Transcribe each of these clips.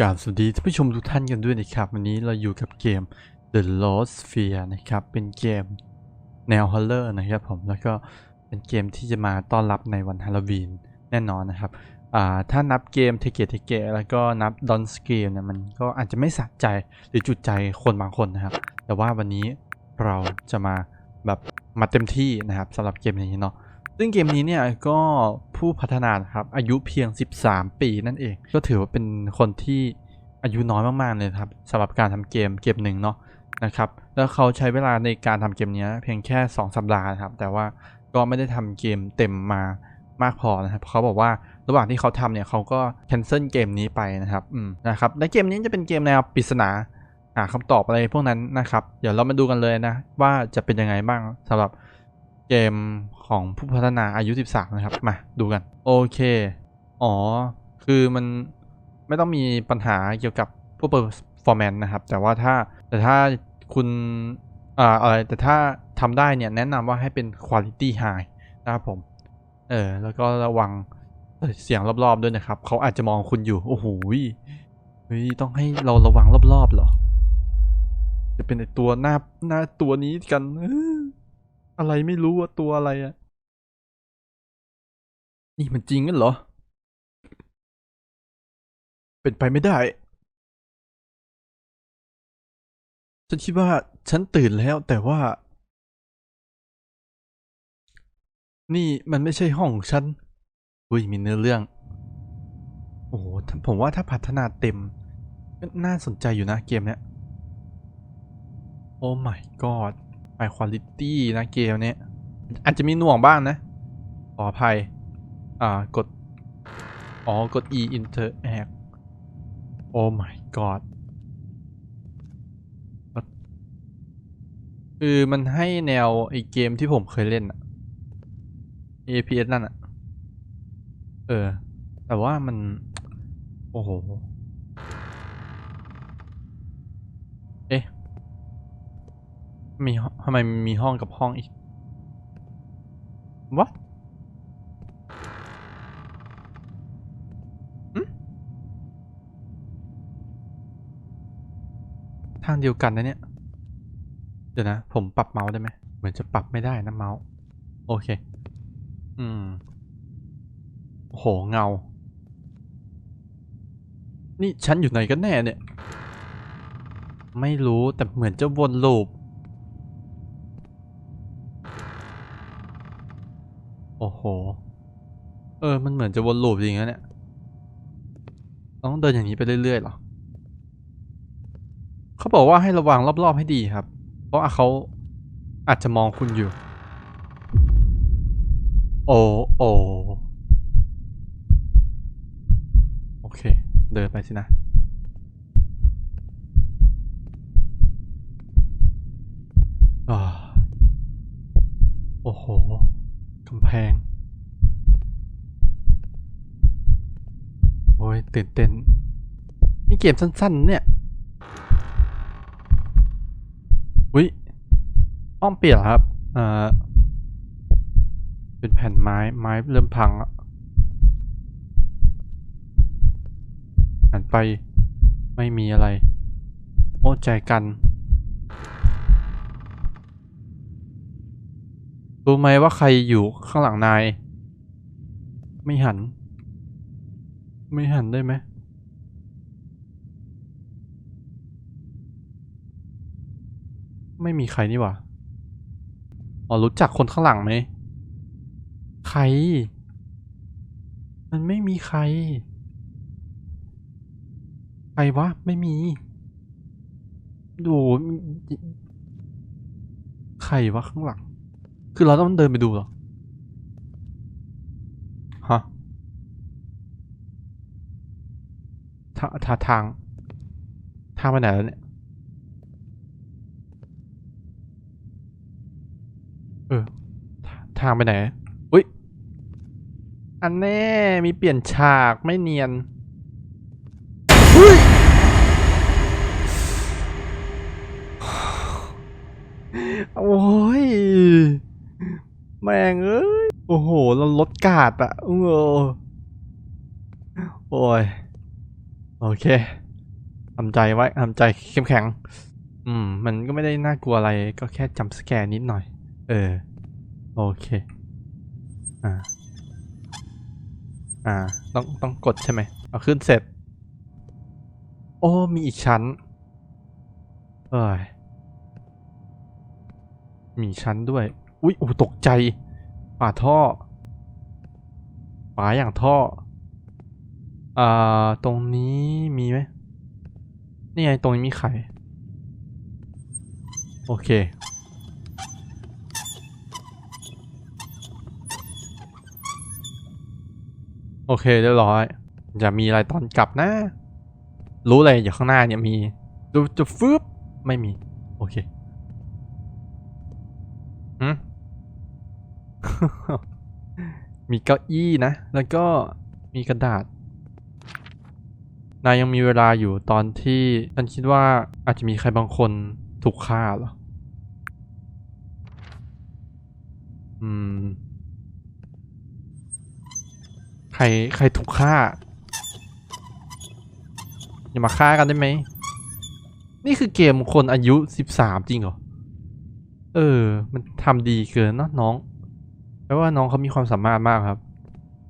กราบสวัสดีท่านผู้ชมทุกท่านกันด้วยนะครับ วันนี้เราอยู่กับเกม The Lost Sphere นะครับ เป็นเกมแนวฮอลเลอร์นะครับผมแล้วก็เป็นเกมที่จะมาต้อนรับในวันฮาโลวีนแน่นอนนะครับถ้านับเกมเทเกตเทเกแล้วก็นับดอนสเกมเนี่ยมันก็อาจจะไม่สะใจหรือจุดใจคนบางคนนะครับ แต่ว่าวันนี้เราจะมาแบบมาเต็มที่นะครับสำหรับเกมนี้เนาะ ซึ่งเกมนี้เนี่ยก็ผู้พัฒนานครับอายุเพียง 13 ปีนั่นเอง ก็ถือว่าเป็นคนที่อายุน้อยมากๆเลยครับสำหรับการทำเกมเกมหนึ่งเนาะนะครับแล้วเขาใช้เวลาในการทำเกมนี้เพียงแค่ 2 สัปดาห์ครับ แต่ว่าก็ไม่ได้ทำเกมเต็มมามากพอนะครับเขาบอกว่าระหว่างที่เขาทำเนี่ยเขาก็แคนเซิลเกมนี้ไปนะครับอืมนะครับและเกมนี้จะเป็นเกมแนวปริศนาหาคำตอบอะไรพวกนั้นนะครับ เดี๋ยวเรามาดูกันเลยนะ ว่าจะเป็นยังไงบ้างสำหรับ เกมของผู้พัฒนาอายุ 13 นะครับ มาดูกัน โอเค อ๋อ คือมันไม่ต้องมีปัญหาเกี่ยวกับพวก performance นะครับ แต่ว่าถ้าแต่ถ้าคุณอ่าอะไรแต่ถ้าทำได้เนี่ย แนะนำว่าให้เป็น quality high นะครับผม เออ แล้วก็ระวังเสียงรอบๆด้วยนะครับ เขาอาจจะมองคุณอยู่ โอ้โหยเฮ้ยต้องให้เราระวังรอบๆเหรอ จะเป็นตัวหน้าหน้าตัวนี้กันเออ อะไรไม่รู้ว่าตัวอะไรอะนี่มันจริงกันเหรอ เป็นไปไม่ได้ ฉันคิดว่าฉันตื่นแล้วแต่ว่า นี่มันไม่ใช่ห้องฉัน อุ้ยมีเนื้อเรื่อง โอ้โหถ้าผมว่าถ้าพัฒนาเต็มก็น่าสนใจอยู่นะเกมเนี้ย โอ้ my god ไอคุณลิตี้นะเกมเนี้ยอาจจะมีหน่วงบ้างนะ ขออภัย อ่า กด อ๋อ กด e interact โอ้ my god คือมันให้แนวไอเกมที่ผมเคยเล่นอะ APS นั่นอะเออ แต่ว่ามัน โอ้โห เอ๊ะ มีทำไมมีห้องกับห้องอีก What ทางเดียวกันนะเนี่ย เดี๋ยวนะ ผมปรับเมาส์ได้ไหม เหมือนจะปรับไม่ได้นะเมาส์ โอเค อืมโอ้โหเงา นี่ฉันอยู่ไหนกันแน่เนี่ย ไม่รู้แต่เหมือนจะวนลูป โอ้โห เออ มันเหมือนจะวนลูปจริงนะเนี่ย ต้องเดินอย่างนี้ไปเรื่อยๆหรอ เขาบอกว่าให้ระวังรอบๆให้ดีครับ เพราะเขาอาจจะมองคุณอยู่ โอ้โอโอเค เดินไปสินะโอ้โห กำแพง โอ้ยตื่นเต้น นี่เกมสั้นๆ เนี่ยวิอ้อมเปลี่ยนครับ เอ่อ เป็นแผ่นไม้ ไม้เริ่มพังอะหันไปไม่มีอะไร โอ้ใจกัน รู้ไหมว่าใครอยู่ข้างหลังนาย ไม่หัน ไม่หันได้ไหมไม่มีใครนี่หว่าอ๋อรู้จักคนข้างหลังไหม ใคร มันไม่มีใคร ใครวะ ไม่มี ดู ใครวะข้างหลัง คือเราต้องเดินไปดูเหรอ ฮะทาทาทาง ทางไปไหนแล้วเนี่ย เออ ทาทางไปไหน อุ้ย อันแน่ มีเปลี่ยนฉากไม่เนียนอุ๊ยโอ้ย แม่งเอ้ย โอ้โห เราลดกาดอะโอ้โอ้ย โอเคทำใจไว้ทำใจเข้มแข็ง อืม มันก็ไม่ได้น่ากลัวอะไร ก็แค่จำสแกนนิดหน่อย เออ โอเค อ่า อ่า ต้อง ต้องกดใช่ไหม เอาขึ้นเสร็จ โอ้ มีอีกชั้น เอ้ย มีชั้นด้วย อุ๊ยโอ้ตกใจฝาท่อฝาอย่างท่ออ่าตรงนี้มีไหมนี่ไงตรงนี้มีไข่โอเคโอเคเรียบร้อยจะมีอะไรตอนกลับนะ รู้เลยอยู่ข้างหน้าเนี่ยมีดูจะฟึบไม่มี โอเคหืม มีเก้าอี้นะ แล้วก็มีกระดาษ นายยังมีเวลาอยู่ตอนที่ฉันคิดว่าอาจจะมีใครบางคนถูกฆ่าเหรอ อืม ใครใครถูกฆ่า อย่ามาฆ่ากันได้ไหม นี่คือเกมคนอายุสิบสามจริงเหรอ เออ มันทำดีเกินนะน้อง แปลว่าน้องเขามีความสามารถมากครับ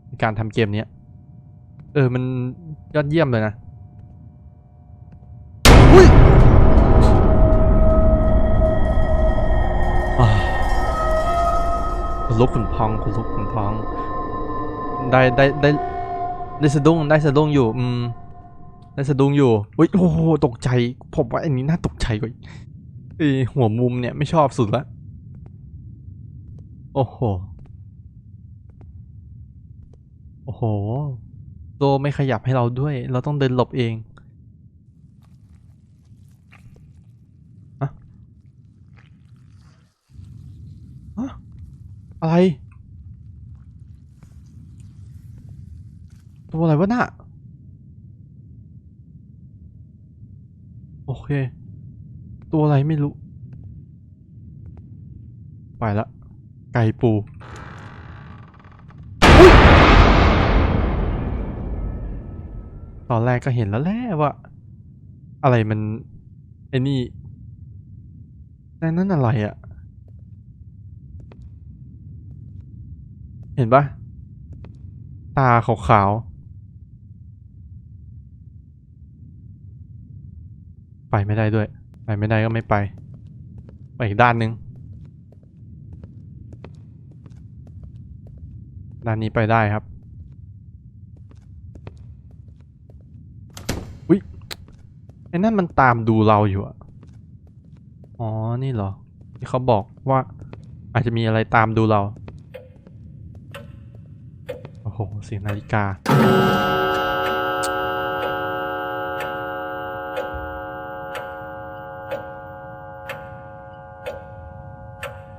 ในการทำเกมเนี้ย เออมันยอดเยี่ยมเลยนะอุ้ยอ่าคุณลุกขุนพองคุณลุกขุนพอง ได้ได้ได้ได้สะดุ้งได้สะดุ้งอยู่ อืม ได้สะดุ้งอยู่อุ้ยโอ้โหตกใจ ผมว่าอันนี้น่าตกใจกว่าอีกเอยหัวมุมเนี่ยไม่ชอบสุดละ โอ้โห โอ้โหโซไม่ขยับให้เราด้วย เราต้องเดินหลบเองอะอะอะไร ตัวอะไรวะน่ะ โอเค ตัวอะไรไม่รู้ ไปละ ไก่ปู ตอนแรกก็เห็นแล้วแหละว่า อะไรมันไอ้นี่แต่นั่นอะไรอะเห็นปะตาขาวๆ ไปไม่ได้ด้วย ไปไม่ได้ก็ไม่ไป ไปอีกด้านหนึ่งด้านนี้ไปได้ครับ อุ๊ยไอ้นั่นมันตามดูเราอยู่อะอ๋อ นี่เหรอ ที่เขาบอกว่าอาจจะมีอะไรตามดูเรา โอ้โห เสียงนาฬิกา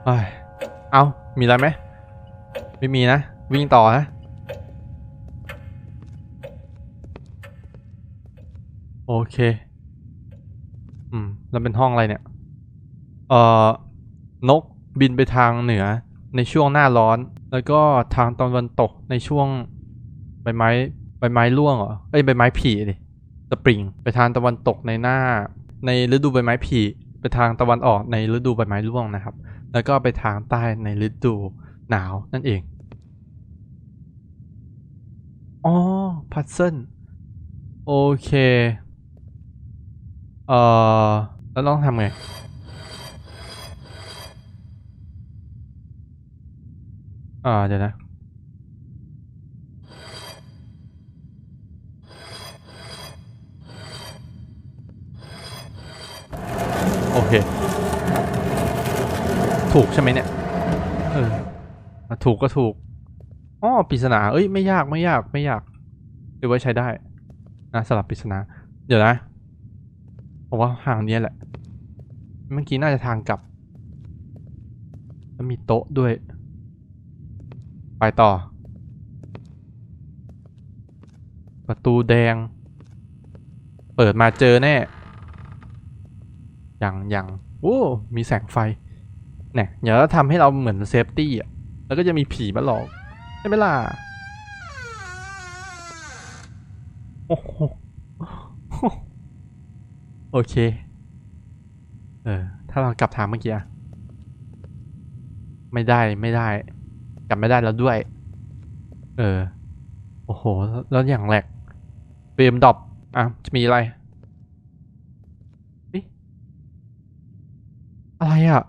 เอ้ยเอามีอะไรไหม ไม่มีนะ วิ่งต่อนะ โอเค อืม แล้วเป็นห้องอะไรเนี่ย เอ่อ นกบินไปทางเหนือในช่วงหน้าร้อน แล้วก็ทางตะวันตกในช่วงใบไม้ใบไม้ร่วงเหรอเอ้ยใบไม้ผลิดิสปริง ไปทางตะวันตกในหน้า ในฤดูใบไม้ผลิไปทางตะวันออกในฤดูใบไม้ร่วงนะครับ แล้วก็ไปทางใต้ในฤดูหนาวนั่นเอง อ๋อ พัซเซิล โอเค เออแล้วต้องทำไง อ่าเดี๋ยวนะโอเค ถูกใช่ไหมเนี่ย เออ ถูกก็ถูก อ๋อปริศนา เอ้ย ไม่ยาก ไม่ยาก ไม่ยากหรือว่าใช้ได้ นะสลับปริศนา เดี๋ยวนะ ผมว่าทางเนี้ยแหละ เมื่อกี้น่าจะทางกลับแล้วมีโต๊ะด้วย ไปต่อ ประตูแดง เปิดมาเจอแน่ยังยังโอ้ มีแสงไฟเนี่ยเดี๋ยวเราทำให้เราเหมือนเซฟตี้อะ แล้วก็จะมีผีมาหลอก ใช่ไหมล่ะ โอ้โห โอเค เออ ถ้าเรากลับทางเมื่อกี้อะไม่ได้ไม่ได้ กลับไม่ได้แล้วด้วย เออ โอ้โห แล้วอย่างแหลกเฟรมดรอปอะ จะมีอะไรเอ๊ะอะไรอะ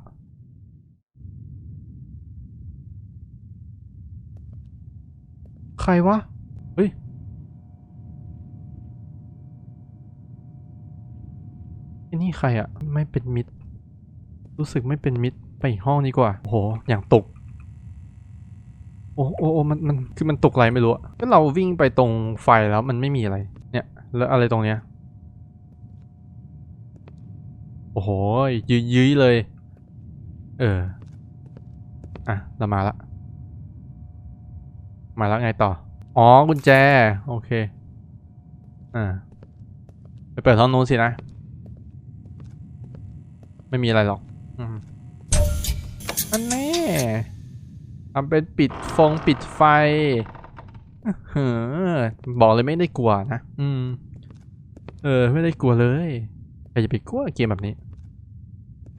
ใครวะ เฮ้ย ไอนี่ใครอะไม่เป็นมิตร รู้สึกไม่เป็นมิตรไปอีกห้องนี้กว่าโอ้โหอย่างตกโอ้โอ้โอ้มันมันคือมันตกอะไรไม่รู้ก็เราวิ่งไปตรงไฟแล้วมันไม่มีอะไร เนี่ย แล้วอะไรตรงเนี้ยโอ้โหยื้ยื้อเลย เอออะเรามาละมาแล้วไงต่อ อ๋อกุญแจ โอเค อ่า ไปเปิดห้องนู้นสินะ ไม่มีอะไรหรอกอืมอันแน่ทำเป็นปิดฟงปิดไฟเฮ้อบอกเลยไม่ได้กลัวนะ อืม เออ ไม่ได้กลัวเลยใครจะไปกลัวเกมแบบนี้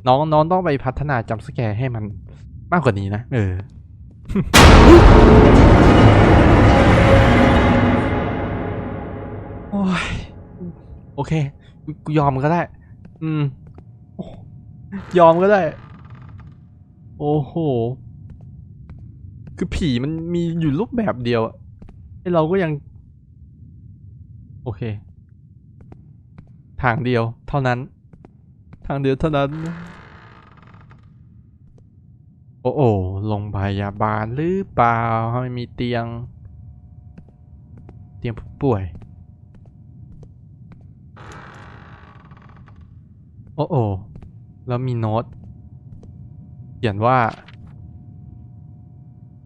น้องน้องต้องไปพัฒนาจำสแกร์ให้มันมากกว่านี้นะ เออ โอ้ย โอเค กูกูยอมก็ได้ อืม ยอมก็ได้ โอ้โห คือผีมันมีอยู่รูปแบบเดียวไอเราก็ยัง โอเค ทางเดียวเท่านั้น ทางเดียวเท่านั้น โอ้โอโรงพยาบาลหรือเปล่าไม่มีเตียง เตียงผู้ป่วยโอ้โอ แล้วมีโน้ต เขียนว่า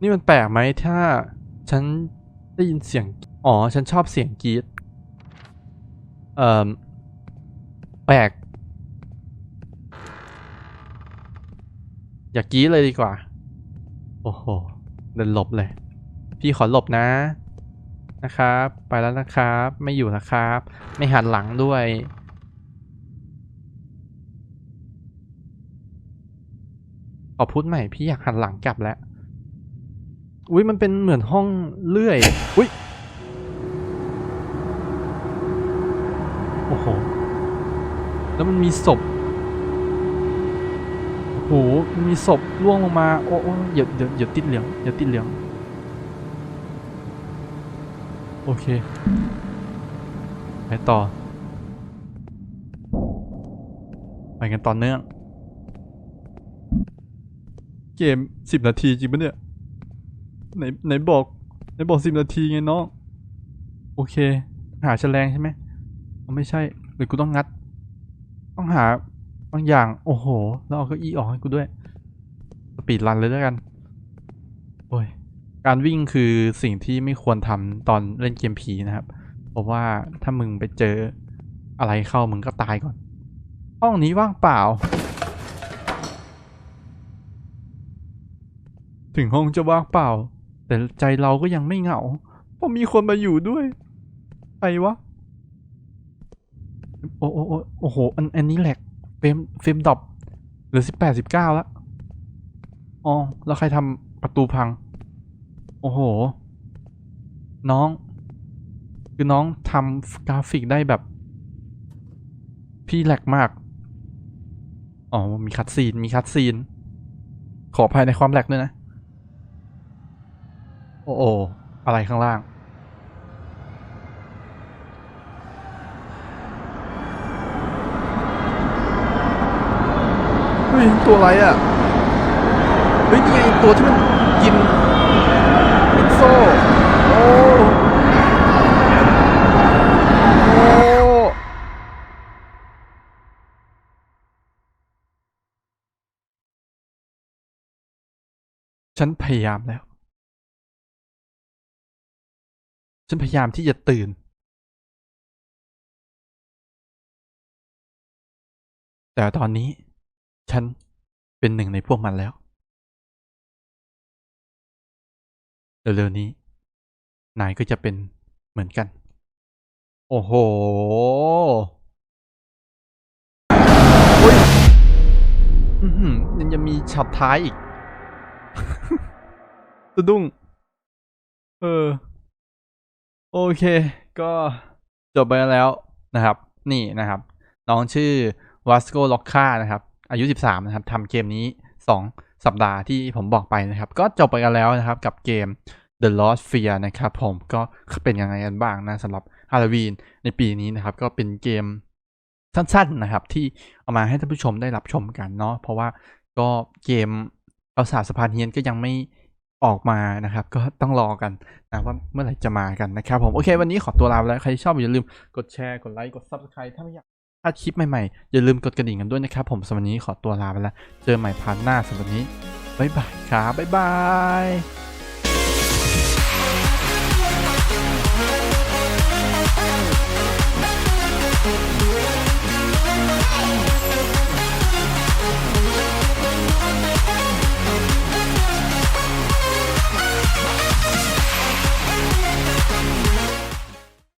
นี่มันแปลกไหมถ้าฉันได้ยินเสียง อ๋อ ฉันชอบเสียงกรีดเอ่อ แปลก อย่ากกรีดเลยดีกว่า โอ้โห เดินหลบเลย พี่ขอหลบนะ นะครับ ไปแล้วนะครับ ไม่อยู่นะครับ ไม่หันหลังด้วย ขอพูดใหม่พี่อยากหันหลังกลับแล้ว อุ้ยมันเป็นเหมือนห้องเลื่อย อุ้ยโอ้โห แล้วมันมีศพโอ้โหมันมีศพล่วงลงมา โอ้โอ้เดี๋ยวเดี๋ยวเดี๋ยวติดเหลืองเดี๋ยวติดเหลือง โอเค ไปต่อ ไปกันต่อเนื่อง เกมสิบนาทีจริงปะเนี่ย ไหนไหนบอกไหนบอกสิบนาทีไงน้อง โอเค หาแฉลงใช่ไหมไม่ใช่ หรือกูต้องงัด ต้องหาบางอย่าง โอ้โห แล้วเอาเก้าอี้ออกให้กูด้วย สปีดรันเลยแล้วกัน โอ้ย การวิ่งคือสิ่งที่ไม่ควรทำตอนเล่นเกมผีนะครับ เพราะว่าถ้ามึงไปเจออะไรเข้ามึงก็ตายก่อน ห้องนี้ว่างเปล่า ถึงห้องจะว่างเปล่า แต่ใจเราก็ยังไม่เหงา เพราะมีคนมาอยู่ด้วยไปวะ โอ้โอ้โอ้โอโห อันอันนี้แหลกเฟรมเฟรมดอปเหลือสิบแปดสิบเก้าแล้วอ๋อแล้วใครทำประตูพัง โอ้โห น้อง คือน้องทำกราฟิกได้แบบ พี่แหลกมาก อ๋อ มีคัดซีน มีคัดซีน ขออภัยในความแหลกด้วยนะ โอ้โออะไรข้างล่าง เฮ้ย ตัวอะไรอะ เฮ้ยนี่ไงตัวที่มันกินกิโซ่โอ้โอ้ฉันพยายามแล้ว ฉันพยายามที่จะตื่นแต่ตอนนี้ ฉันเป็นหนึ่งในพวกมันแล้ว เร็วๆนี้ นายก็จะเป็นเหมือนกัน โอ้โหยังมีช็อท้ายอีกสะดุ้ง เออ โอเค ก็จบไปแล้วนะครับ นี่นะครับ น้องชื่อวัสโกล็อกคานะครับ อายุ 13 นะครับทำเกมนี้ 2 สัปดาห์ที่ผมบอกไปนะครับ ก็จบไปกันแล้วนะครับกับเกม The Lost Fear นะครับ ผมก็เป็นยังไงกันบ้างนะสำหรับฮาโลวีนในปีนี้นะครับ ก็เป็นเกมสั้นๆนะครับ ที่เอามาให้ท่านผู้ชมได้รับชมกันเนาะเพราะว่าก็เกมเอาสาสะพานเฮียนก็ยังไม่ ออกมานะครับ ก็ต้องรอกันนะว่าเมื่อไหร่จะมากันนะครับผม โอเค วันนี้ขอตัวลาไปแล้ว ใครชอบอย่าลืมกดแชร์ กดไลค์ กด subscribe ถ้าไม่อยากถ้าคลิปใหม่ๆ อย่าลืมกดกระดิ่งกันด้วยนะครับผมสำหรับวันนี้ขอตัวลาไปแล้ว เจอใหม่พาร์ทหน้าสำหรับวันนี้บ๊ายบายครับบ๊ายบาย